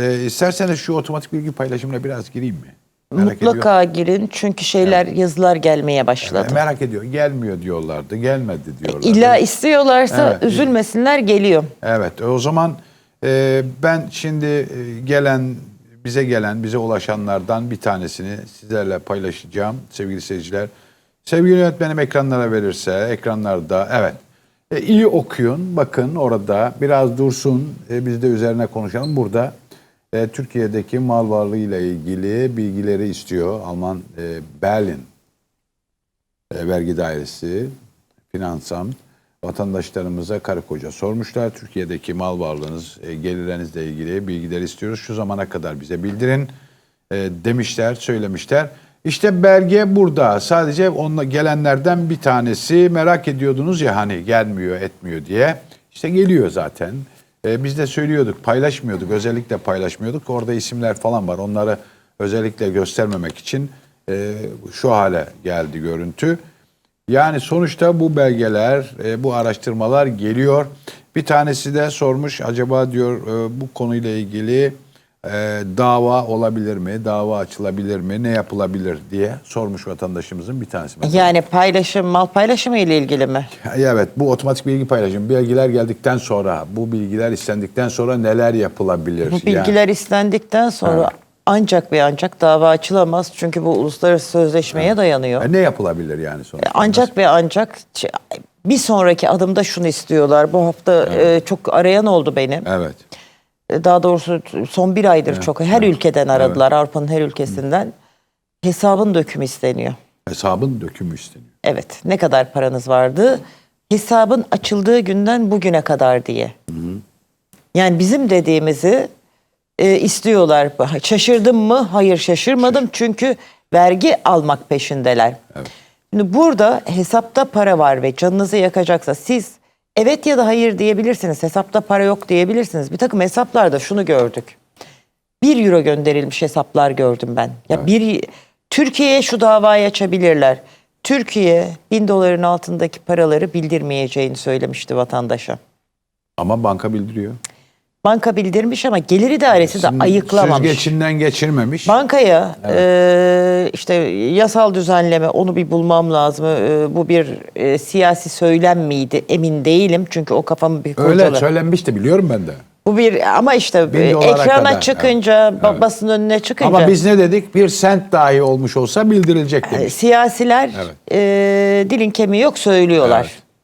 E, isterseniz şu otomatik bilgi paylaşımına biraz gireyim mi? Merak Mutlaka girin çünkü şeyler yazılar gelmeye başladı. ediyor. Merak ediyor. Gelmiyor diyorlardı. Gelmedi diyorlardı. İlla istiyorlarsa Evet. üzülmesinler geliyor. Evet o zaman e, ben şimdi e, gelen bize gelen bize ulaşanlardan bir tanesini sizlerle paylaşacağım sevgili seyirciler. Sevgili yönetmenim ekranlara verirse ekranlarda evet E, iyi okuyun bakın orada biraz dursun e, biz de üzerine konuşalım burada. E, Türkiye'deki mal varlığı ile ilgili bilgileri istiyor Alman e, Berlin e, vergi dairesi, finansamt vatandaşlarımıza karı koca sormuşlar. Türkiye'deki mal varlığınız, e, gelirlerinizle ilgili bilgiler istiyoruz. Şu zamana kadar bize bildirin e, demişler, söylemişler. İşte belge burada. Sadece onunla gelenlerden bir tanesi merak ediyordunuz ya hani gelmiyor, etmiyor diye. İşte geliyor zaten. E, biz de söylüyorduk, paylaşmıyorduk. Özellikle paylaşmıyorduk. Orada isimler falan var. Onları özellikle göstermemek için e, şu hale geldi görüntü. Yani sonuçta bu belgeler, e, bu araştırmalar geliyor. Bir tanesi de sormuş acaba diyor e, bu konuyla ilgili e, dava olabilir mi, dava açılabilir mi, ne yapılabilir diye sormuş vatandaşımızın bir tanesi. mesela. Yani paylaşım, mal paylaşımı ile ilgili mi? Evet bu otomatik bilgi paylaşım. Bilgiler geldikten sonra, bu bilgiler istendikten sonra neler yapılabilir? Bu Yani- bilgiler istendikten sonra ancak ve ancak dava açılamaz. Çünkü bu uluslararası sözleşmeye dayanıyor. E, ne yapılabilir yani sonuçta? Ancak ve ancak bir sonraki adımda şunu istiyorlar. Bu hafta e, çok arayan oldu benim. Evet. E, Daha doğrusu son bir aydır çok her ülkeden aradılar. Avrupa'nın her ülkesinden. Hesabın dökümü isteniyor. Hesabın dökümü isteniyor. Evet. Ne kadar paranız vardı? Hesabın açıldığı günden bugüne kadar diye. Yani bizim dediğimizi e, istiyorlar. Şaşırdım mı? Hayır şaşırmadım. Çünkü vergi almak peşindeler. Şimdi burada hesapta para var ve canınızı yakacaksa siz evet ya da hayır diyebilirsiniz. Hesapta para yok diyebilirsiniz. Bir takım hesaplarda şunu gördük. 1 euro gönderilmiş hesaplar gördüm ben. Ya bir Türkiye'ye şu davayı açabilirler. Türkiye bin doların altındaki paraları bildirmeyeceğini söylemişti vatandaşa. Ama banka bildiriyor. Banka bildirmiş ama gelir idaresi de ayıklamamış. Süzgecinden geçirmemiş. Bankaya e, işte yasal düzenleme onu bir bulmam lazım. E, bu bir e, siyasi söylem miydi emin değilim. Çünkü o kafamı bir Öyle kurcaladı. söylenmişti biliyorum ben de. Bu bir ama işte Bin dolara ekrana kadar, çıkınca evet. Evet. basın önüne çıkınca Ama biz ne dedik? Bir sent dahi olmuş olsa bildirilecek demiş. siyasiler Evet. e, dilin kemiği yok söylüyorlar. Evet.